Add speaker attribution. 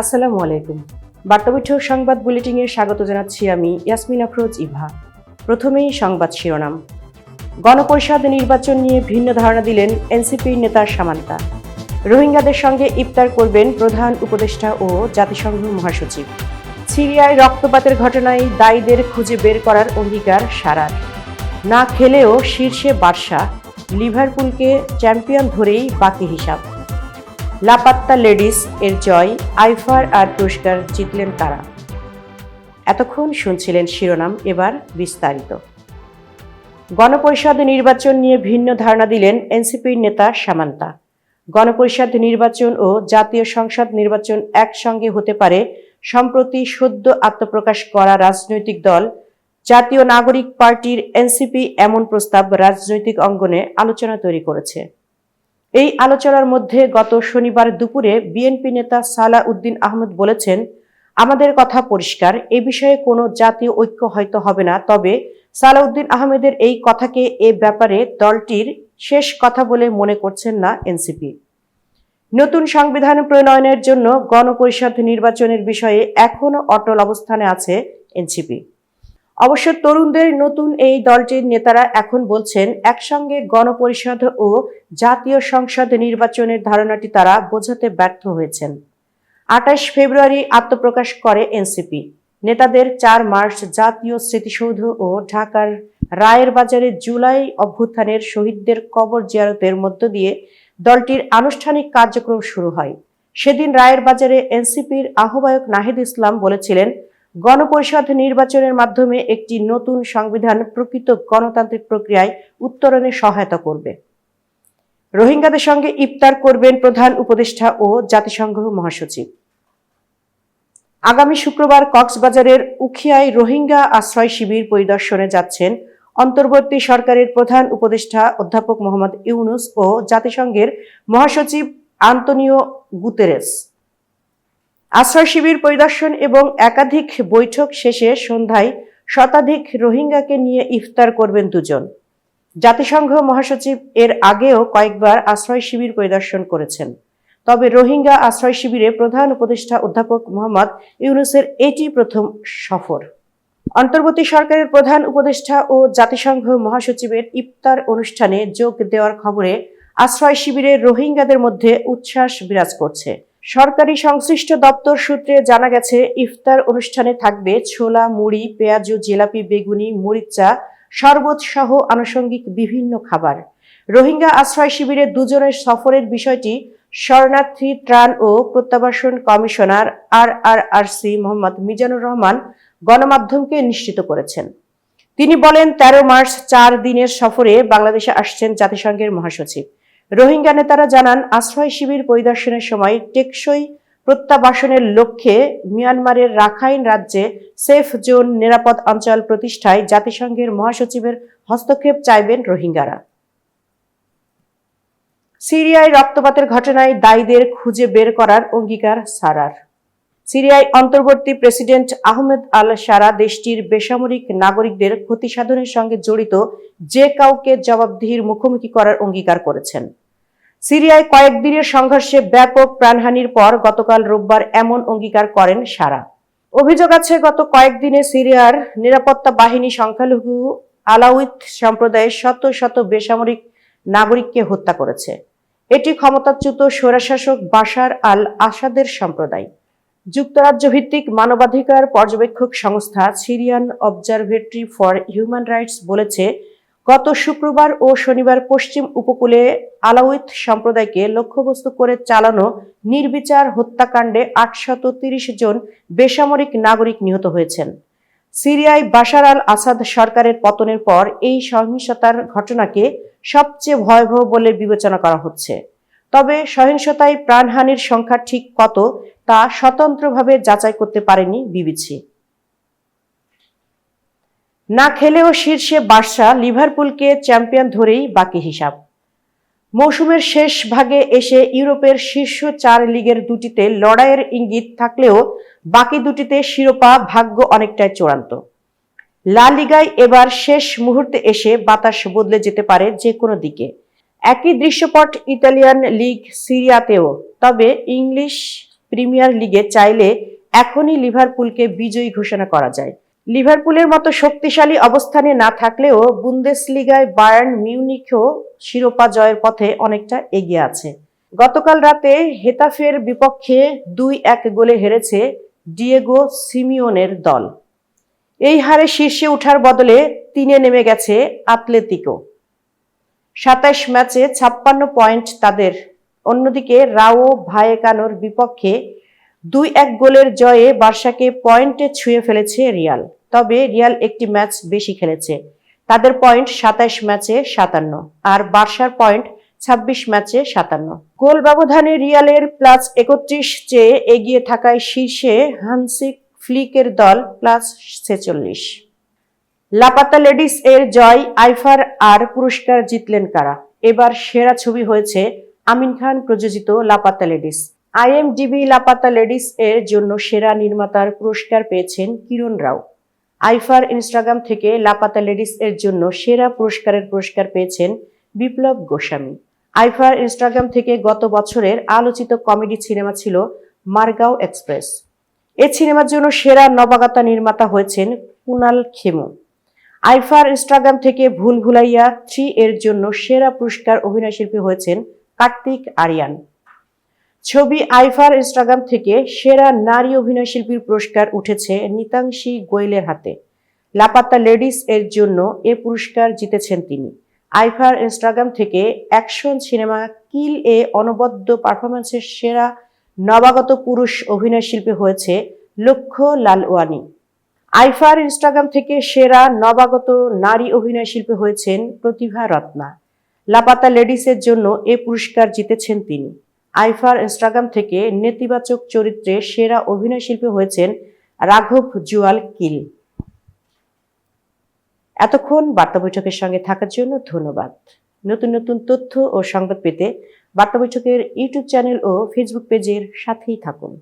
Speaker 1: আসসালামু আলাইকুম। বার্তাবিঠক সংবাদ বুলেটিংয়ে স্বাগত জানাচ্ছি আমি ইয়াসমিন আফরোজ ইভা। প্রথমেই সংবাদ শিরোনাম। গণপরিষদ নির্বাচন নিয়ে ভিন্ন ধারণা দিলেন এনসিপির নেতা সামান্তা। রোহিঙ্গাদের সঙ্গে ইফতার করবেন প্রধান উপদেষ্টা ও জাতিসংঘ মহাসচিব। সিরিয়ায় রক্তপাতের ঘটনায় দায়ীদের খুঁজে বের করার অঙ্গীকার সারার। না খেলেও শীর্ষে বার্সা লিভারপুলকে চ্যাম্পিয়ন ধরেই বাকি হিসাব। লাপাত্তা লেডিস এর জয়, আইফার আর পুরস্কার জিতলেন তারা। এতক্ষণ শুনছিলেন শিরোনাম, এবার বিস্তারিত। গণপরিষদ নির্বাচন নিয়ে ভিন্ন ধারণা দিলেন এনসিপির নেতা সামান্তা। গণপরিষদ নির্বাচন ও জাতীয় সংসদ নির্বাচন একসঙ্গে হতে পারে সম্প্রতি সদ্য আত্মপ্রকাশ করা রাজনৈতিক দল। জাতীয় নাগরিক পার্টির এনসিপি এমন প্রস্তাব রাজনৈতিক অঙ্গনে আলোচনা তৈরি করেছে। এই আলোচনার মধ্যে গত শনিবার দুপুরে বিএনপি নেতা সালা উদ্দিন আহমেদ বলেছেন, আমাদের কথা পরিষ্কার, এ বিষয়ে কোনো জাতীয় ঐক্য হয়তো হবে না, তবে সালাউদ্দিন আহমেদের এই কথাকে এ ব্যাপারে দলটির শেষ কথা বলে মনে করছেন না এনসিপি। নতুন সংবিধান প্রণয়নের জন্য গণপরিষদ নির্বাচনের বিষয়ে এখনও অটল অবস্থানে আছে এনসিপি। অবশ্য তরুণদের নতুন এই দলটির নেতারা এখন বলছেন, একসঙ্গে গণপরিষদ ও জাতীয় সংসদ নির্বাচনের ধারণাটি তারা বোঝাতে ব্যর্থ হয়েছেন। আঠাশ ফেব্রুয়ারি আত্মপ্রকাশ করে এনসিপি। নেতাদের চার মার্চ জাতীয় স্মৃতিসৌধ ও ঢাকার রায়ের বাজারে জুলাই অভ্যুত্থানের শহীদদের কবর জিয়ারতের মধ্য দিয়ে দলটির আনুষ্ঠানিক কার্যক্রম শুরু হয়। সেদিন রায়ের বাজারে এনসিপির আহ্বায়ক নাহিদ ইসলাম বলেছিলেন গণপরিষদ নির্বাচনের মাধ্যমে একটি নতুন সংবিধান প্রকৃত গণতান্ত্রিক প্রক্রিয়ায় উত্তরণে সহায়তা করবে। রোহিঙ্গাদের সঙ্গে ইফতার করবেন প্রধান উপদেষ্টা ও জাতিসংঘ মহাসচিব। আগামী শুক্রবার কক্সবাজারের উখিয়ায় রোহিঙ্গা আশ্রয় শিবির পরিদর্শনে যাচ্ছেন অন্তর্বর্তী সরকারের প্রধান উপদেষ্টা অধ্যাপক মোহাম্মদ ইউনুস ও জাতিসংঘের মহাসচিব আন্তনিও গুতেরেস। আশ্রয় শিবির পরিদর্শন এবং একাধিক বৈঠক শেষে সন্ধ্যায় শতাধিক রোহিঙ্গাকে নিয়ে ইফতার করবেন দুজন। জাতিসংঘ মহাসচিব এর আগেও কয়েকবার আশ্রয় শিবির পরিদর্শন করেছেন। তবে রোহিঙ্গা আশ্রয় শিবিরে প্রধান উপদেষ্টা অধ্যাপক মোহাম্মদ ইউনুসের এটি প্রথম সফর। অন্তর্বর্তী সরকারের প্রধান উপদেষ্টা ও জাতিসংঘ মহাসচিবের ইফতার অনুষ্ঠানে যোগ দেওয়ার খবরে আশ্রয় শিবিরে রোহিঙ্গাদের মধ্যে উচ্ছ্বাস বিরাজ করছে। সরকারি সংশ্লিষ্ট দপ্তর সূত্রে জানা গেছে, ইফতার অনুষ্ঠানে থাকবে ছোলা, মুড়ি, পেঁয়াজু জিলাপি, বেগুনি, মরিচা, শরবত সহ আনুষঙ্গিক বিভিন্ন খাবার। রোহিঙ্গা আশ্রয় শিবিরে দুজনের সফরের বিষয়টি শরণার্থী ত্রাণ ও প্রত্যাবাসন commissioner R R R C Mohammad Mizanur Rahman গণমাধ্যমকে নিশ্চিত করেছেন। তিনি বলেন, তেরো মার্চ চার দিনের সফরে বাংলাদেশে আসছেন জাতিসংঘের মহাসচিব। রোহিঙ্গা নেতারা জানান, আশ্রয় শিবির পরিদর্শনের সময় টেকসই প্রত্যাবাসনের লক্ষ্যে মিয়ানমারের রাখাইন রাজ্যে সেফ জোন নিরাপদ অঞ্চল প্রতিষ্ঠায় জাতিসংঘের মহাসচিবের হস্তক্ষেপ চাইবেন রোহিঙ্গারা। সিরিয়ায় রক্তপাতের ঘটনায় দায়ীদের খুঁজে বের করার অঙ্গীকার সারার। সিরিয়ায় অন্তর্বর্তী প্রেসিডেন্ট আহমেদ আল সারা দেশটির বেসামরিক নাগরিকদের ক্ষতি সাধনের সঙ্গে জড়িত যে কাউকে জবাবদিহির মুখোমুখি করার অঙ্গীকার করেছেন। সিরিয়ায় কয়েকদিনের সংঘর্ষে ব্যাপক প্রাণহানির পর গতকাল রোববার এমন অঙ্গীকার করেন সারা। অভিযোগ আছে, গত কয়েকদিনে সিরিয়ার নিরাপত্তা বাহিনী সংখ্যালঘু আলাউইত সম্প্রদায়ের শত শত বেসামরিক নাগরিককে হত্যা করেছে। এটি ক্ষমতাচ্যুত স্বৈরশাসক বাশার আল আসাদের সম্প্রদায়। যুক্তরাজ্য ভিত্তিক মানবাধিকার পর্যবেক্ষক সংস্থা Syrian Observatory for Human Rights বলেছে গত শুক্রবার ও শনিবার পশ্চিম উপকূলে আলাউইত সম্প্রদায়কে লক্ষ্যবস্তু করে চালানো নির্বিচার হত্যাকাণ্ডে আটশত তিরিশ জন বেসামরিক নাগরিক নিহত হয়েছেন। সিরিয়ায় বাশার আল আসাদ সরকারের পতনের পর এই সহিংসতার ঘটনাকে সবচেয়ে ভয়াবহ বলে বিবেচনা করা হচ্ছে। তবে সহিংসতায় প্রাণহানির সংখ্যা ঠিক কত তা স্বতন্ত্রভাবে যাচাই করতে পারেনি বিবিসি। না খেলেও শীর্ষে বার্সা লিভারপুলকে চ্যাম্পিয়ন ধরেই বাকি হিসাব। মৌসুমের শেষ ভাগে এসে ইউরোপের শীর্ষ চার লিগের দুটিতে লড়াইয়ের ইঙ্গিত থাকলেও বাকি দুটিতে শিরোপা ভাগ্য অনেকটাই চূড়ান্ত। লা লিগায় এবার শেষ মুহূর্তে এসে বাতাস বদলে যেতে পারে যে কোনো দিকে। একই দৃশ্যপট ইতালিয়ান লিগ সিরিয়াতেও, তবে ইংলিশ প্রিমিয়ার লিগে চাইলে এখনই লিভারপুলকে বিজয়ী ঘোষণা করা যায়। লিভারপুলের মতো শক্তিশালী অবস্থানে না থাকলেও বুন্দেসলিগায় বায়ার্ন মিউনিখও শিরোপা জয়ের পথে অনেকটা এগিয়ে আছে। গতকাল রাতে হেতাফের বিপক্ষে দুই এক গোলে হেরেছে ডিয়েগো সিমিওনের দল। এই হারে শীর্ষে ওঠার বদলে তিনে নেমে গেছে আতলেতিকো। সাতাশ ম্যাচে ছাপ্পান্ন পয়েন্ট তাদের। অন্যদিকে রাও ভায়েকানোর বিপক্ষে দুই এক গোলের জয়ে বার্সাকে পয়েন্টে ছুঁয়ে ফেলেছে রিয়াল। তবে রিয়াল একটি ম্যাচ বেশি খেলেছে। তাদের পয়েন্ট সাতাশ ম্যাচে সাতান্ন আর বার্সার পয়েন্ট ছাব্বিশ ম্যাচে সাতান্ন। গোল ব্যবধানে রিয়ালের প্লাস একত্রিশ চেয়ে এগিয়ে থাকায় শীর্ষে হানসিক ফ্লিকের দল প্লাস ছেচল্লিশ। লাপাতা লেডিস এর জয় আইফার আর পুরস্কার জিতলেন কারা? এবার সেরা ছবি হয়েছে আমিন খান প্রযোজিত Laapataa ladies. IMDb Laapataa ladies এর জন্য সেরা নির্মাতার পুরস্কার পেয়েছেন কিরণ রাও। আইফার ইনস্টাগ্রাম থেকে লাপাতা লেডিস এর জন্য সেরা পুরস্কারের পুরস্কার পেয়েছেন বিপ্লব গোস্বামী। আইফার ইনস্টাগ্রাম থেকে গত বছরের আলোচিত কমেডি সিনেমা ছিল মারগাঁও এক্সপ্রেস। এ সিনেমার জন্য সেরা নবাগতা নির্মাতা হয়েছেন কুনাল খেমু। আইফার ইনস্টাগ্রাম থেকে ভুল ভুলাইয়া থ্রি এর জন্য সেরা পুরস্কার অভিনয় শিল্পী হয়েছেন কার্তিক আরিয়ান। ছবি আইফার ইনস্টাগ্রাম থেকে সেরা নারী অভিনয় শিল্পীর পুরস্কার উঠেছে নিতাংশী গোয়েলের হাতে। লাপাত্তা লেডিস এর জন্য এ পুরস্কার জিতেছেন তিনি। আইফার ইনস্টাগ্রাম থেকে অ্যাকশন সিনেমা কিল এ অনবদ্য পারফরমেন্সের সেরা নবাগত পুরুষ অভিনয় শিল্পী হয়েছে লক্ষ্য লালওয়ানি। আইফার ইনস্টাগ্রাম থেকে সেরা নবাগত নারী অভিনয় শিল্পী হয়েছেন প্রতিভা রত্না। লাপাতা লেডিসের জন্য এ পুরস্কার জিতেছেন তিনি। আইফার ইনস্টাগ্রাম থেকে নেতিবাচক চরিত্রে সেরা অভিনয় শিল্পী হয়েছেন রাঘব জুয়াল কিল। এতক্ষণ বার্তা বৈঠকের সঙ্গে থাকার জন্য ধন্যবাদ। নতুন নতুন তথ্য ও সংবাদ পেতে বার্তা বৈঠকের ইউটিউব চ্যানেল ও ফেসবুক পেজের সাথেই থাকুন।